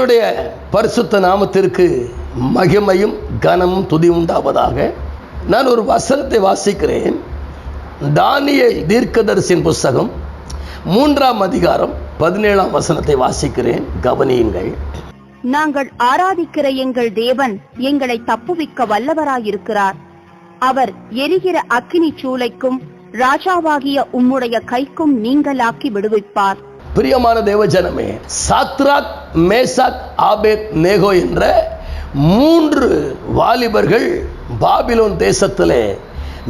கர்த்தருடைய பரிசுத்த நாமத்திற்கு மகிமையும் கனமும் துதி உண்டாவதாக நான் ஒரு வசனத்தை வாசிக்கிறேன். தானியல் தீர்க்கதரிசின் புஸ்தகம் மூன்றாம் அதிகாரம் பதினேழாம் வசனத்தை வாசிக்கிறேன். கவனியுங்கள். நாங்கள் ஆராதிக்கிற எங்கள் தேவன் எங்களை தப்புவிக்க வல்லவராயிருக்கிறார். அவர் எரிகிற அக்கினி சூளைக்கும் ராஜாவாகிய உம்முடைய கைக்கும் நீங்களாக்கி விடுவிப்பார். பிரியமான தேவஜனமே சாத்ராக் மேசாக் ஆபேத் நேகோ என்ற மூன்று வாலிபர்கள் பாபிலோன் தேசத்திலே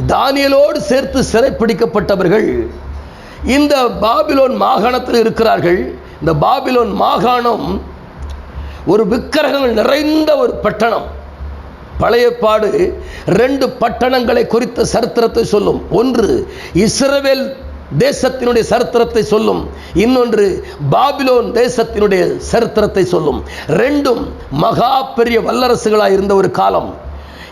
தானியலோடு சேர்த்து சிறைப்பிடிக்கப்பட்டவர்கள். இந்த பாபிலோன் மாகாணத்தில் இருக்கிறார்கள். இந்த பாபிலோன் மாகாணம் ஒரு விக்கிரகங்கள் நிறைந்த ஒரு பட்டணம். பழைய பாடு ரெண்டு பட்டணங்களை குறித்த சரித்திரத்தை சொல்லும். ஒன்று இஸ்ரவேல் தேசத்தினுடைய சரித்திரத்தை சொல்லும். இன்னொன்று பாபிலோன் தேசத்தினுடைய சரித்திரத்தை சொல்லும். ரெண்டும் மகா பெரிய வல்லரசுகளாக இருந்த ஒரு காலம்.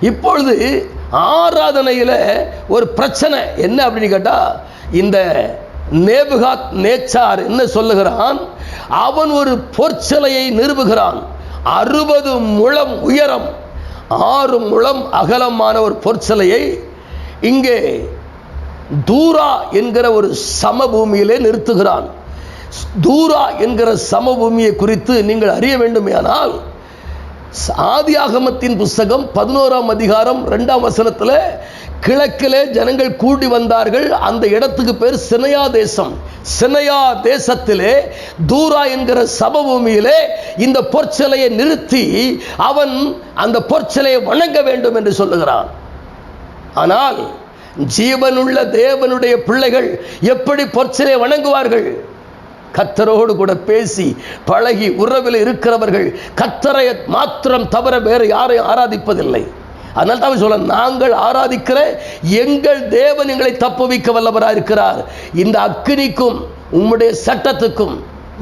இப்பொழுது ஆராதனையில் ஒரு பிரச்சனை. என்ன அப்படின்னு கேட்டால் இந்த நேபுகாத் நேச்சார் என்ன சொல்லுகிறான்? அவன் ஒரு பொற்சிலையை நிறுவுகிறான். அறுபது முழம் உயரம் ஆறு முழம் அகலமான ஒரு பொற்சிலையை இங்கே தூரா என்கிற ஒரு சமபூமியிலே நிறுத்துகிறான். தூரா என்கிற சமபூமியை குறித்து நீங்கள் அறிய வேண்டுமேயானால் ஆதியாகமத்தின் புஸ்தகம் பதினோராம் அதிகாரம் ரெண்டாம் வசனத்தில் கிழக்கிலே ஜனங்கள் கூடி வந்தார்கள். அந்த இடத்துக்கு பேர் சினையா தேசம். சினையா தேசத்திலே தூரா என்கிற சமபூமியிலே இந்த பொற்சிலையை நிறுத்தி அவன் அந்த பொற்சிலையை வணங்க வேண்டும் என்று சொல்லுகிறான். ஆனால் ஜீவனுள்ள தேவனுடைய பிள்ளைகள் எப்படி பொற்சிலை வணங்குவார்கள்? கத்தரோடு கூட பேசி பழகி உறவில் இருக்கிறவர்கள் கத்தரை மாத்திரம் தவிர வேறு யாரையும் ஆராதிப்பதில்லை. அதனால் தான் சொல்ல நாங்கள் ஆராதிக்கிற எங்கள் தேவன் எங்களை தப்புவிக்க வல்லவராக இருக்கிறார். இந்த அக்னிக்கும் உம்முடைய சட்டத்துக்கும்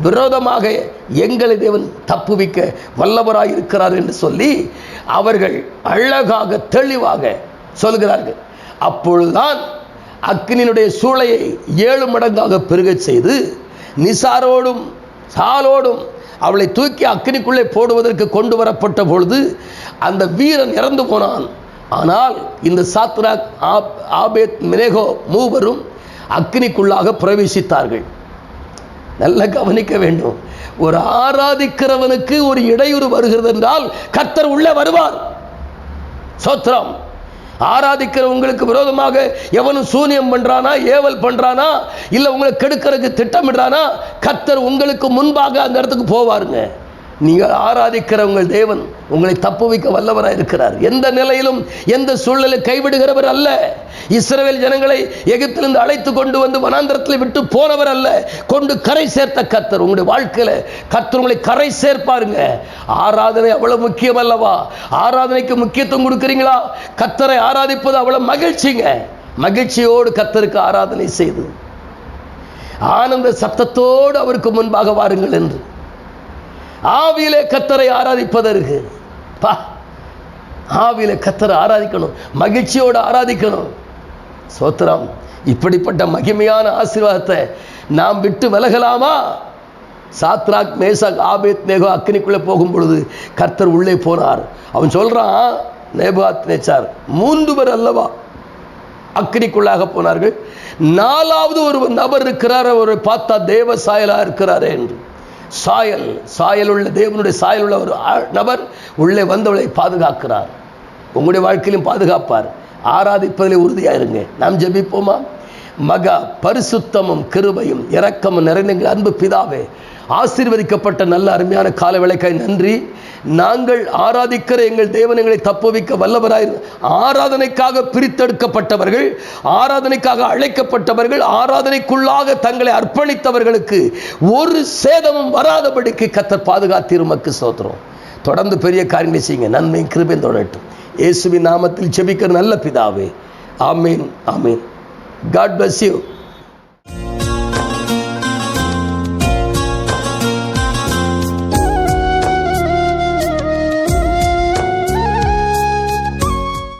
விரோதமாக எங்களை தேவன் தப்புவிக்க வல்லவராக இருக்கிறார் என்று சொல்லி அவர்கள் அழகாக தெளிவாக சொல்கிறார்கள். அப்பொழுதுதான் அக்னியினுடைய சூளையை ஏழு மடங்காக பெருகச் செய்து நிசாரோடும் சாலோடும் அவளை தூக்கி அக்னிக்குள்ளே போடுவதற்கு கொண்டு வரப்பட்ட பொழுது அந்த வீரன் இறந்து போனான். ஆனால் இந்த சாத்ராக் ஆபேத் மினேகோ மூவரும் அக்னிக்குள்ளாக பிரவேசித்தார்கள். நல்ல கவனிக்க வேண்டும். ஒரு ஆராதிக்கிறவனுக்கு ஒரு இடையூறு வருகிறது என்றால் கத்தர் உள்ளே வருவார். சோத்ரம் ஆராதிக்கிற உங்களுக்கு விரோதமாக எவனும் சூனியம் பண்றானா ஏவல் பண்றானா இல்லை உங்களை கெடுக்கிறதுக்கு திட்டமிடுறானா கத்தர் உங்களுக்கு முன்பாக அந்த இடத்துக்கு போவாருங்க. நீங்கள் ஆராதிக்கிற உங்கள் தேவன் உங்களை தப்புவிக்க வல்லவராக இருக்கிறார் எந்த நிலையிலும் எந்த சூழலை கைவிடுகிறவர் அல்ல. இஸ்ரவேல் ஜனங்களை எகிப்திலிருந்து அழைத்து கொண்டு வந்து வனாந்திரத்தில் விட்டு போனவர் அல்ல கொண்டு கரை சேர்த்த கத்தர் உங்களுடைய வாழ்க்கையில் கத்தர் உங்களை கரை சேர்ப்பாருங்க. ஆராதனை அவ்வளவு முக்கியம் அல்லவா? ஆராதனைக்கு முக்கியத்துவம் கொடுக்குறீங்களா? கத்தரை ஆராதிப்பது அவ்வளவு மகிழ்ச்சிங்க. மகிழ்ச்சியோடு கத்தருக்கு ஆராதனை செய்து. ஆனந்த சத்தத்தோடு அவருக்கு முன்பாக வாருங்கள் என்று. ஆவியிலே கத்தரை ஆராதிப்பதற்கு. பா. ஆவியில கத்தரை ஆராதிக்கணும். மகிழ்ச்சியோடு ஆராதிக்கணும். சோத்திரம். இப்படிப்பட்ட மகிமையான ஆசீர்வாதத்தை நாம் விட்டு விலகலாமா? சாத்ராக் மேசாக் ஆபேத் மேகோ அக்னிக்குள்ளே போகும் பொழுது கர்த்தர் உள்ளே போனார். அவன் சொல்றான் நேபாத் நேச்சார் மூன்று பேர் அல்லவா? அக்னிக்குள்ளாக போனார்கள். நாலாவது ஒரு நபர் இருக்கிறார் அவரை பார்த்தா தேவ சாயலாக இருக்கிறாரே என்று. சாயல் சாயல் உள்ள தேவனுடைய சாயல் உள்ள ஒரு நபர் உள்ளே வந்தவளை பாதுகாக்கிறார். உங்களுடைய வாழ்க்கையிலும் பாதுகாப்பார். ஆராதிப்பதில் உறுதியாக இருங்க நாம் ஜெபிப்போமா? மகா பரிசுத்தமும் கிருபையும் இரக்கமும் நிறைந்த அன்பு பிதாவே ஆசீர்வதிக்கப்பட்ட நல்ல அருமையான கால விளக்காய் நன்றி. நாங்கள் ஆராதிக்கிற எங்கள் தேவனங்களை தப்புவிக்க வல்லவராய் ஆராதனைக்காக பிரித்தெடுக்கப்பட்டவர்கள் ஆராதனைக்காக அழைக்கப்பட்டவர்கள் ஆராதனைக்குள்ளாக தங்களை அர்ப்பணித்தவர்களுக்கு ஒரு சேதமும் வராதபடிக்கு கத்தர் பாதுகாத்திருமக்கு சோத்திரம். தொடர்ந்து பெரிய காரியங்களை செய்யுங்க. நன்மை கிருபையும் தொடரட்டும். இயேசுவின் நாமத்தில் செபிக்கிற நல்ல பிதாவே. ஆமேன் ஆமேன். God bless you